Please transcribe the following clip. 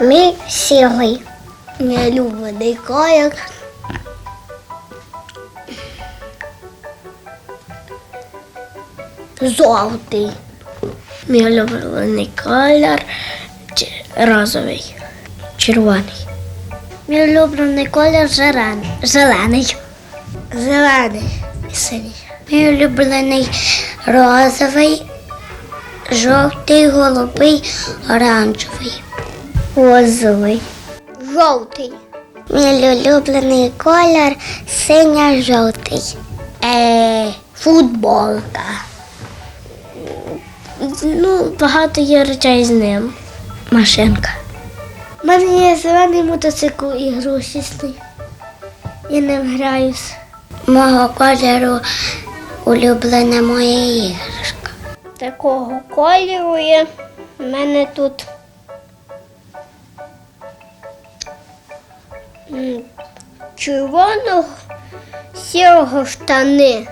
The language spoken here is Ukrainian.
Мій сірий. Мій улюблений колір. Жовтий. Мій улюблений колір розовий. Червоний. Мій улюблений колір. Зелений. Зелений. І синій. Мій улюблений розовий, жовтий, голубий, оранжевий. Розовий. Жовтий. Мій улюблений колір синьо-жовтий. Е, футболка. Ну, багато є речей з ним. Машинка. У мене є зелений мотоцикл ігрушісний. Я ним граюсь. Мого кольору улюблена моя іграшка. Такого кольору є. У мене тут червоного сірого штани.